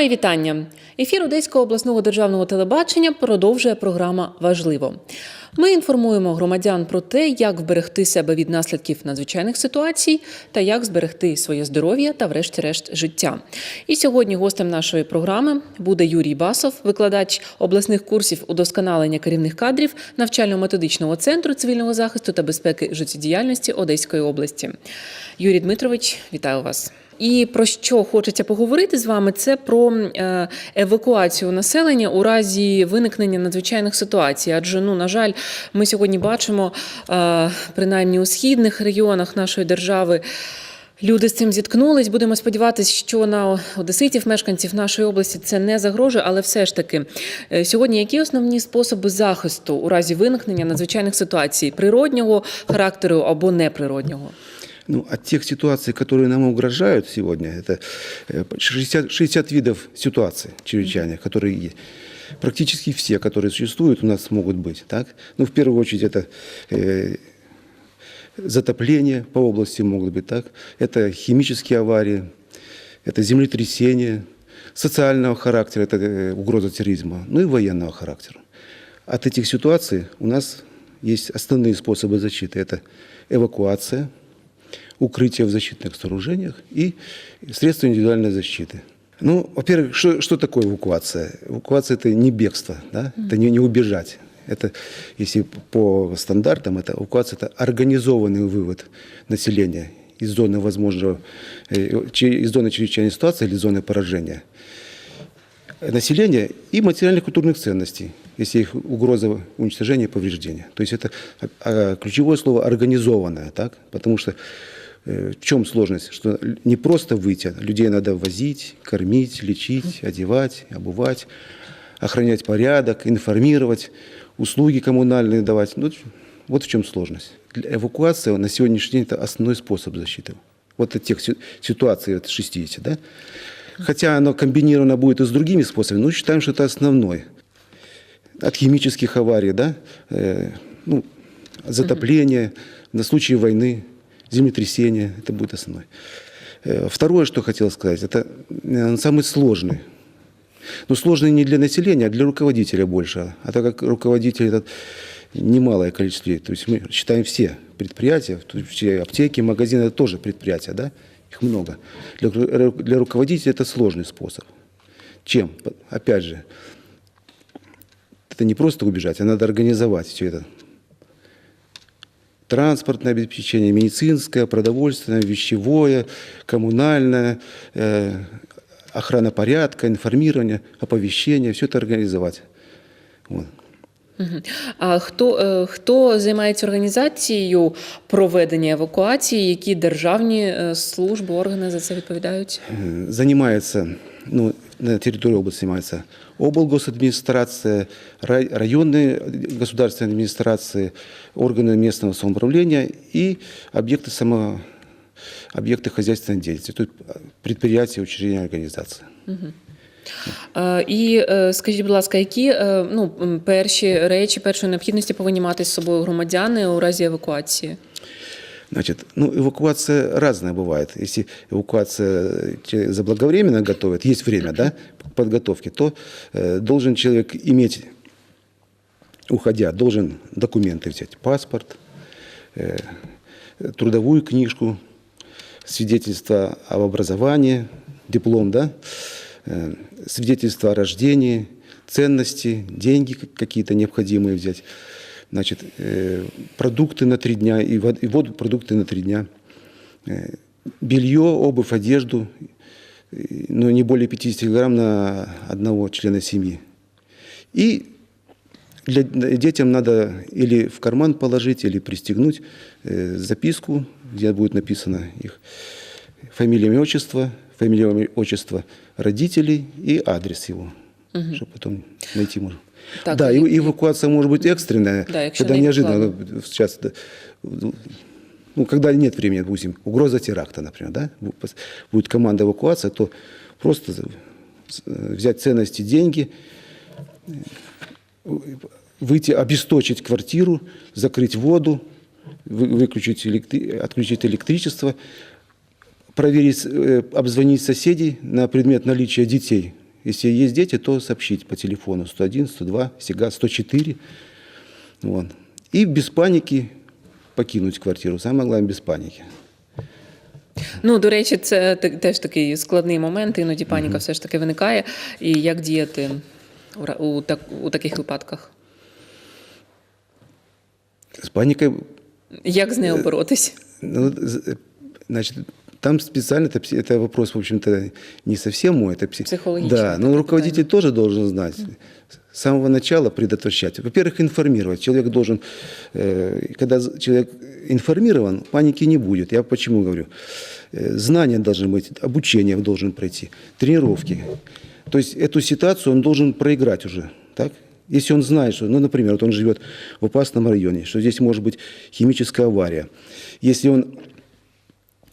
Мої вітання. Ефір Одеського обласного державного телебачення продовжує програма Важливо. Ми інформуємо громадян про те, як вберегти себе від наслідків надзвичайних ситуацій та як зберегти своє здоров'я та, врешті-решт, життя. І сьогодні гостем нашої програми буде Юрій Басов, викладач обласних курсів удосконалення керівних кадрів навчально-методичного центру цивільного захисту та безпеки життєдіяльності Одеської області. Юрій Дмитрович, вітаю вас. І про що хочеться поговорити з вами, це про е, евакуацію населення у разі виникнення надзвичайних ситуацій. Адже, ну на жаль, ми сьогодні бачимо, е, принаймні у східних регіонах нашої держави. Люди з цим зіткнулись. Будемо сподіватися, що на одеситів, мешканців нашої області, це не загрожує, але все ж таки е, сьогодні які основні способи захисту у разі виникнення надзвичайних ситуацій природнього характеру або неприроднього? Ну, от тех ситуаций, которые нам угрожают сегодня, это э, 60, 60 видов ситуаций чрезвычайных, которые есть. Практически все, которые существуют, у нас могут быть. Так? Ну, в первую очередь, это э, затопления по области могут быть. Так? Это химические аварии, это землетрясения, социального характера, это э, угроза терроризма, ну и военного характера. От этих ситуаций у нас есть основные способы защиты. Это эвакуация – укрытия в защитных сооружениях и средства индивидуальной защиты. Ну, во-первых, что, что такое эвакуация? Эвакуация – это не бегство, да? это не, не убежать. Это, если по стандартам, это эвакуация – это организованный вывод населения из зоны возможного, э, из зоны чрезвычайной ситуации или зоны поражения населения и материально-культурных ценностей, если их угроза уничтожения и повреждения. То есть это а, ключевое слово «организованное», так? потому что в чем сложность? Что не просто выйти, людей надо возить, кормить, лечить, одевать, обувать, охранять порядок, информировать, услуги коммунальные давать. Ну, вот в чем сложность. Для эвакуации на сегодняшний день это основной способ защиты. Вот от тех ситуаций, от 60, да? Хотя оно комбинировано будет и с другими способами, но считаем, что это основной. От химических аварий, да? Э, ну, затопления, на случай войны, землетрясение, это будет основной. Э, второе, что хотел сказать, это наверное, самый сложный. Но сложный не для населения, а для руководителя больше. А так как руководитель это немалое количество людей, то есть мы считаем все предприятия, все аптеки, магазины, это тоже предприятия, да? Их много. Для, для руководителя это сложный способ. Чем? Опять же, это не просто убежать, а надо организовать все это транспортное обеспечение, медицинское, продовольственное, вещевое, коммунальное, э, охрана порядка, информирование, оповещение, все это организовать. Вот. А хто е, хто займається організацією проведення евакуації? Які державні е, служби, органи за це відповідають? Занимается, ну, на территории области занимается облгосадминистрация, районные государственные администрации, органы местного самоуправления и объекты, само, объекты хозяйственной деятельности, то есть предприятия, учреждения, организации. Угу. І скажіть, будь ласка, які ну, перші речі першої необхідності повинні мати з собою громадяни у разі евакуації? Значит, ну, эвакуация разная бывает. Если эвакуация заблаговременно готовят, есть время, да, подготовки, то э, должен человек иметь, уходя, должен документы взять, паспорт, э, трудовую книжку, свидетельство об образовании, диплом, да, э, свидетельство о рождении, ценности, деньги какие-то необходимые взять значит, э, продукты на три дня и воду, продукты на три дня, э, белье, обувь, одежду, но не более 50 грамм на одного члена семьи. И для, детям надо или в карман положить, или пристегнуть э, записку, где будет написано их фамилия, имя, отчество, фамилия, имя, отчество родителей и адрес его, угу. чтобы потом найти можно. Так, да, и, эвакуация может быть экстренная, да, когда неожиданно, сейчас, ну, когда нет времени, допустим, угроза теракта, например, да, будет команда эвакуации, то просто взять ценности, деньги, выйти, обесточить квартиру, закрыть воду, выключить, электри... отключить электричество, проверить, э, обзвонить соседей на предмет наличия детей Если есть дети, то сообщить по телефону 101, 102, СИГА 104. Вот. И без паники покинуть квартиру. Самое главное, без паники. Ну, до речі, це те- теж такий складний момент, іноді паніка все ж таки виникає. І як діяти у, ра- у, так, у таких випадках? С паникой Як з нею боротись? Ну, з- значит, там специально, это, это вопрос, в общем-то, не совсем мой. Это пси- Психологичный Да, но руководитель тоже должен знать. С самого начала предотвращать. Во-первых, информировать. Человек должен, э, когда человек информирован, паники не будет. Я почему говорю? Э, Знания должны быть, обучение должен пройти, тренировки. То есть эту ситуацию он должен проиграть уже. Так? Если он знает, что, ну, например, вот он живет в опасном районе, что здесь может быть химическая авария. Если он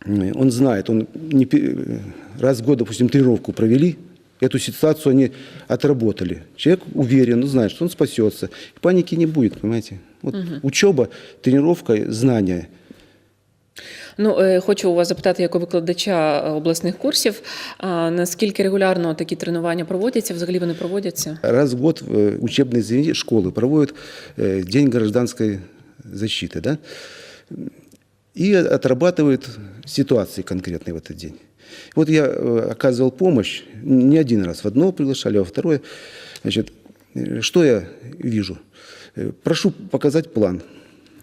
он знает, он не, пе- э, раз в год, допустим, тренировку провели, эту ситуацию они отработали. Человек уверен, ну, знает, что он спасется. И паники не будет, понимаете. Вот учеба, тренировка, знания. Ну, е, хочу у вас запитати, як у викладача е, обласних курсів, а, наскільки регулярно такі тренування проводяться, взагалі вони проводяться? Раз в год э, учебные заведения, школы проводят э, День гражданской защиты, да, И отрабатывают ситуации конкретные в этот день. Вот я э, оказывал помощь не один раз, в одно приглашали, а во второе. Значит, э, что я вижу? Э, Прошу показать план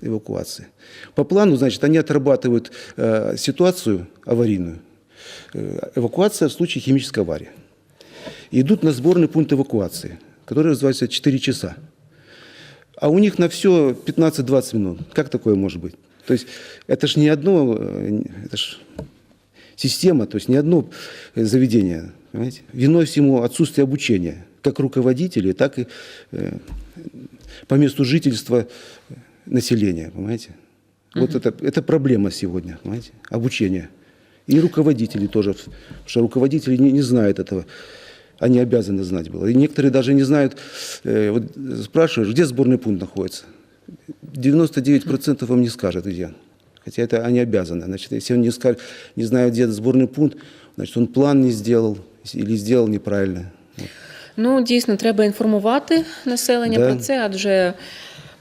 эвакуации. По плану, значит, они отрабатывают э, ситуацию аварийную. Эвакуация в случае химической аварии идут на сборный пункт эвакуации, который называется 4 часа. А у них на все 15-20 минут. Как такое может быть? То есть это ж не одно, э, это ж система, то есть не одно э, заведение. Понимаете? Виной всему отсутствие обучения, как руководителей, так и э, по месту жительства населения. Понимаете? Вот это, это проблема сегодня, понимаете? Обучение. И руководители тоже, потому что руководители не, не знают этого. Они обязаны знать было. И некоторые даже не знают, э, вот спрашиваешь, где сборный пункт находится. 99% вам не скажет, где. Хотя это они обязаны. Значит, если он не, скажет, не знает, где сборный пункт, значит, он план не сделал или сделал неправильно. Вот. Ну, дійсно, треба інформувати населення Да. про це, адже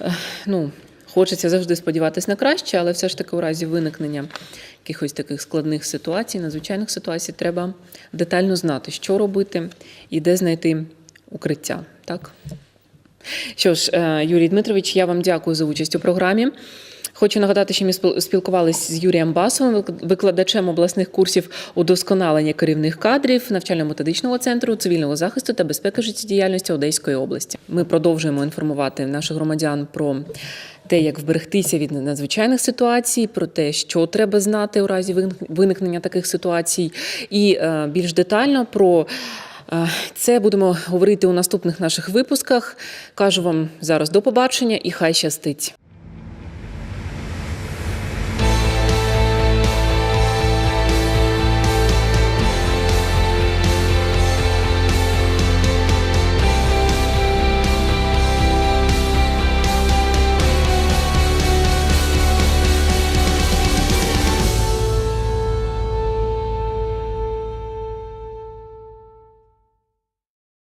е, ну, хочеться завжди сподіватися на краще, але все ж таки у разі виникнення якихось таких складних ситуацій, надзвичайних ситуацій, треба детально знати, що робити і де знайти укриття. Так? Що ж, е, Юрій Дмитрович, я вам дякую за участь у програмі. Хочу нагадати, що ми спілкувалися з Юрієм Басовим, викладачем обласних курсів удосконалення керівних кадрів навчально-методичного центру цивільного захисту та безпеки життєдіяльності Одеської області. Ми продовжуємо інформувати наших громадян про те, як вберегтися від надзвичайних ситуацій, про те, що треба знати у разі виникнення таких ситуацій, і е, більш детально про. Це будемо говорити у наступних наших випусках. Кажу вам зараз до побачення і хай щастить.